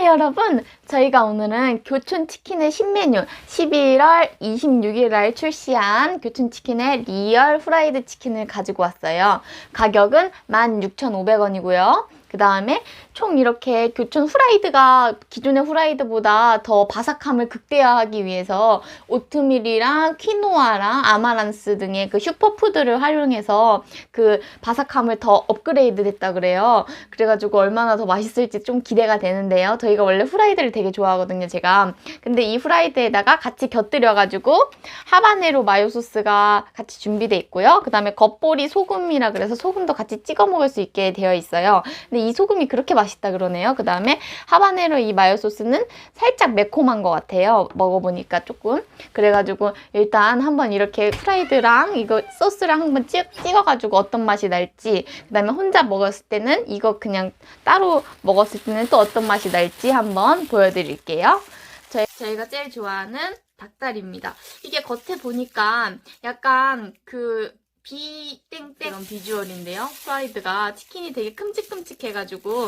네, 여러분. 저희가 오늘은 교촌치킨의 신메뉴 11월 26일 날 출시한 교촌치킨의 리얼 후라이드 치킨을 가지고 왔어요. 가격은 16,500원이고요. 그 다음에 총 이렇게 교촌 후라이드가 기존의 후라이드보다 더 바삭함을 극대화하기 위해서 오트밀이랑 퀴노아랑 아마란스 등의 그 슈퍼푸드를 활용해서 그 바삭함을 더 업그레이드 됐다 그래요. 그래가지고 얼마나 더 맛있을지 좀 기대가 되는데요. 저희가 원래 후라이드를 되게 좋아하거든요, 제가. 근데 이 후라이드에다가 같이 곁들여가지고 하바네로 마요 소스가 같이 준비돼 있고요. 그 다음에 겉볼이 소금이라 그래서 소금도 같이 찍어 먹을 수 있게 되어 있어요. 근데 이 소금이 그렇게 맛있다 그러네요. 그 다음에 하바네로 이 마요 소스는 살짝 매콤한 것 같아요. 먹어보니까 조금. 그래가지고 일단 한번 이렇게 후라이드랑 이거 소스랑 한번 찍, 찍어가지고 어떤 맛이 날지 그 다음에 혼자 먹었을 때는 이거 그냥 따로 먹었을 때는 또 어떤 맛이 날지 한번 보여드릴게요. 저희, 저희가 제일 좋아하는 닭다리입니다. 이게 겉에 보니까 약간 그 비땡땡 이런 비주얼인데요. 프라이드가 치킨이 되게 큼직큼직해가지고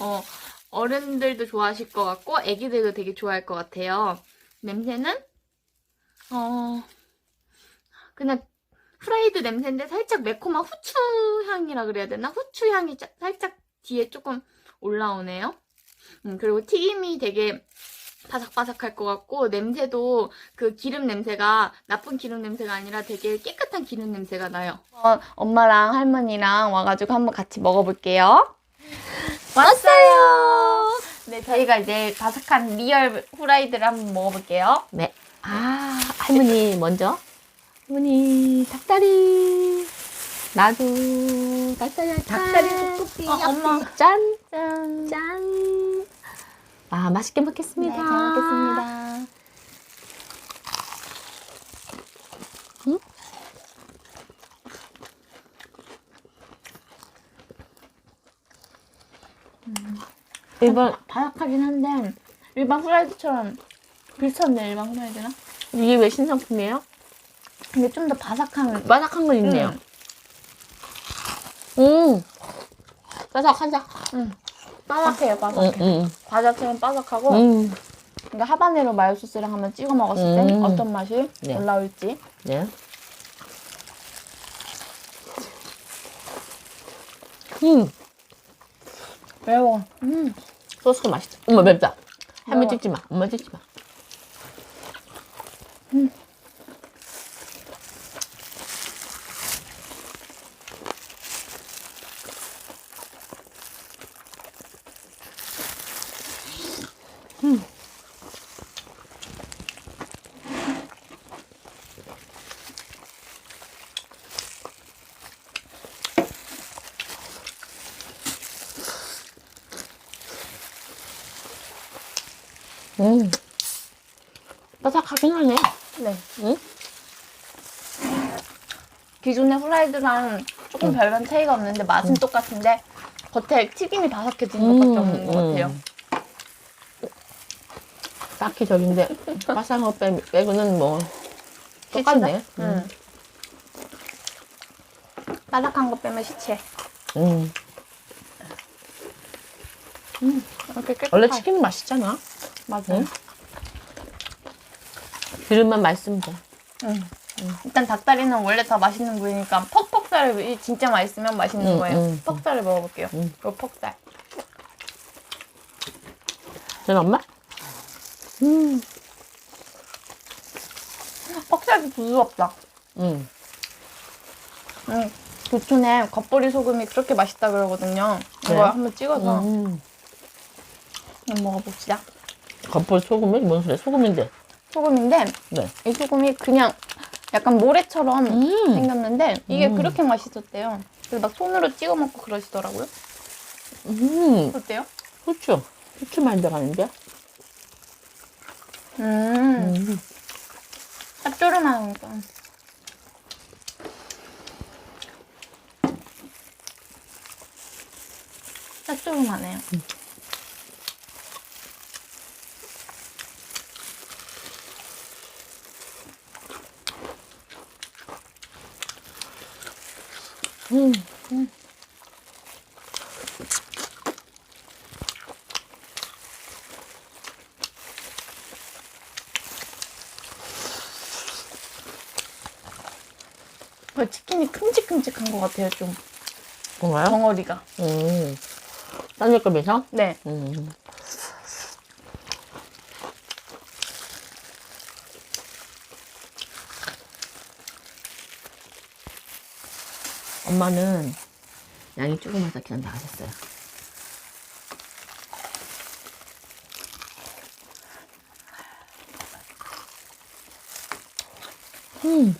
어, 어른들도 좋아하실 것 같고 애기들도 되게 좋아할 것 같아요. 냄새는 어 그냥 프라이드 냄새인데 살짝 매콤한 후추 향이라 그래야 되나? 후추 향이 짜- 살짝 뒤에 조금 올라오네요. 음, 그리고 튀김이 되게 바삭바삭할 것 같고 냄새도 그 기름 냄새가 나쁜 기름 냄새가 아니라 되게 깨끗한 기름 냄새가 나요. 어, 엄마랑 할머니랑 와가지고 한번 같이 먹어볼게요. 왔어요. 네, 저희가 이제 바삭한 리얼 후라이드를 한번 먹어볼게요. 네. 아, 할머니 먼저. 할머니, 닭다리. 나도 닭다리? 닭다리 두껍게 어, 엄마. 짠, 짠. 짠. 아, 맛있게 먹겠습니다. 네, 잘 먹겠습니다. 일본, 바삭하긴 한데 일반 후라이드처럼 비슷한데 일반 후라이드랑 이게 왜 신상품이에요? 근데 좀 더 바삭한 바삭한 건 있네요. 음. 음. 바삭하자. 바삭해요 바삭해 음, 음. 과자 처럼 바삭하고 음. 그러니까 하바네로 마요 소스랑 한번 찍어 먹었을 때 음. 어떤 맛이 네. 올라올지 네. 음. 매워 음. 소스가 맛있다. 엄마 맵다. 매워. 찍지 마. 엄마 찍지 마. 음. 바삭하긴 하네. 네 응? 기존의 후라이드랑 조금 별반 차이가 없는데 맛은 똑같은데 겉에 튀김이 바삭해지는 것밖에 없는 것 음. 같아요 딱히 저긴데 바삭한 거 빼- 빼고는 뭐 똑같네. 시치다? 음. 바삭한 거 빼면 시체 음. 이렇게 깨끗하게 원래 치킨은 맛있잖아. 맞아 응? 기름만 맛있으면 돼. 응. 일단 닭다리는 원래 다 맛있는 부위니까 퍽퍽살이 진짜 맛있으면 맛있는 응, 거예요. 응, 퍽살을 먹어볼게요. 응. 이거 퍽살. 전 엄마? 음. 퍽살이 부드럽다. 음. 응. 교촌에 겉보리 소금이 그렇게 맛있다 그러거든요. 이거 네. 한번 찍어서 음. 한번 먹어봅시다. 겉볼 소금이 뭔 소리야? 소금인데. 소금인데 네. 이 소금이 그냥 약간 모래처럼 음. 생겼는데 이게 음. 그렇게 맛있었대요. 그래서 막 손으로 찍어 먹고 그러시더라고요. 음. 어때요? 후추. 후추 많이 들어가는데? 음. 음. 짭조름하니까. 짭조름하네요. 음. 음, 음. 치킨이 큼직큼직한 것 같아요, 좀. 그런가요? 덩어리가. 음. 딴 느낌에서? 네. 음. 엄마는 양이 조그마서 그냥 나가셨어요. 음.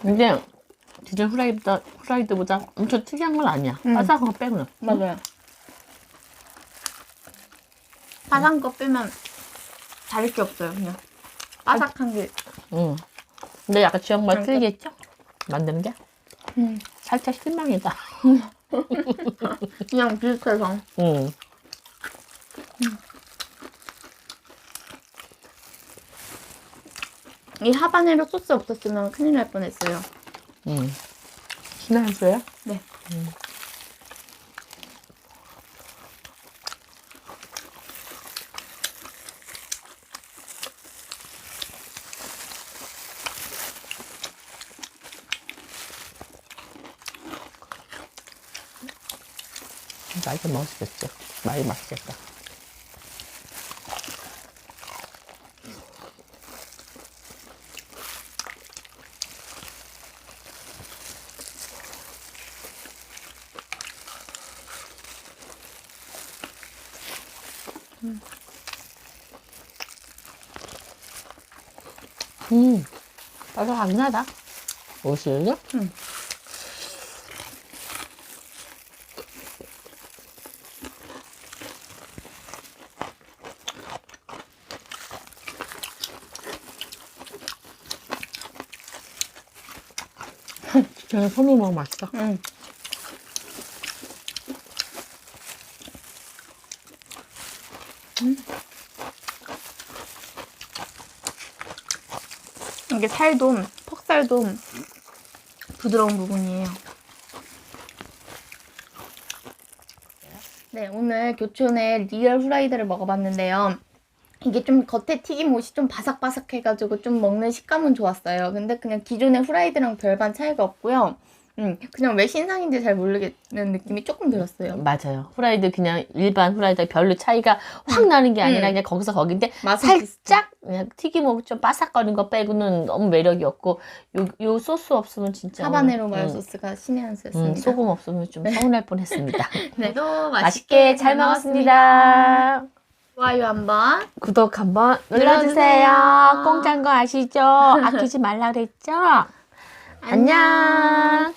근데 디젤 후라이보다, 후라이드보다 엄청 특이한 건 아니야. 음. 바삭한 거 빼고는. 맞아요. 바삭한 거 빼면 다를 게 없어요, 그냥. 바삭한 게. 응. 근데 약간 지역마다. 틀리겠죠? 만드는 게? 음. 살짝 실망이다. 그냥 비슷해서. 응. 이 하바네로 소스 없었으면 큰일 날 뻔했어요. 응. 신한수야? 네. 맛 있게 먹을 수 있겠죠. 많이 맛있겠다. 음, 바삭하긴 하다. 오실요? 응. 그냥 손으로 먹으면 맛있다. 응. 이게 살도 퍽살도 부드러운 부분이에요. 네, 오늘 교촌의 리얼 후라이드를 먹어봤는데요. 이게 좀 겉에 튀김 옷이 좀 바삭바삭해가지고 좀 먹는 식감은 좋았어요. 근데 그냥 기존의 후라이드랑 별반 차이가 없고요. 음, 그냥 왜 신상인지 잘 모르겠는 느낌이 조금 들었어요. 맞아요. 후라이드 그냥 일반 후라이드 별로 차이가 확 나는 게 아니라 음. 그냥 거기서 거긴데 맛은 비슷해. 살짝 그냥 튀김옷 좀 바삭거리는 거 빼고는 너무 매력이 없고 요, 요 소스 없으면 진짜 하바네로 마요 음, 소스가 신의 한 수였습니다. 음, 소금 없으면 좀 서운할 뻔했습니다. 네, 또 맛있게 잘 먹었습니다. 좋아요 한번. 구독 한번 눌러주세요. 눌러주세요. 공짜인 거 아시죠? 아끼지 말라 그랬죠? 안녕.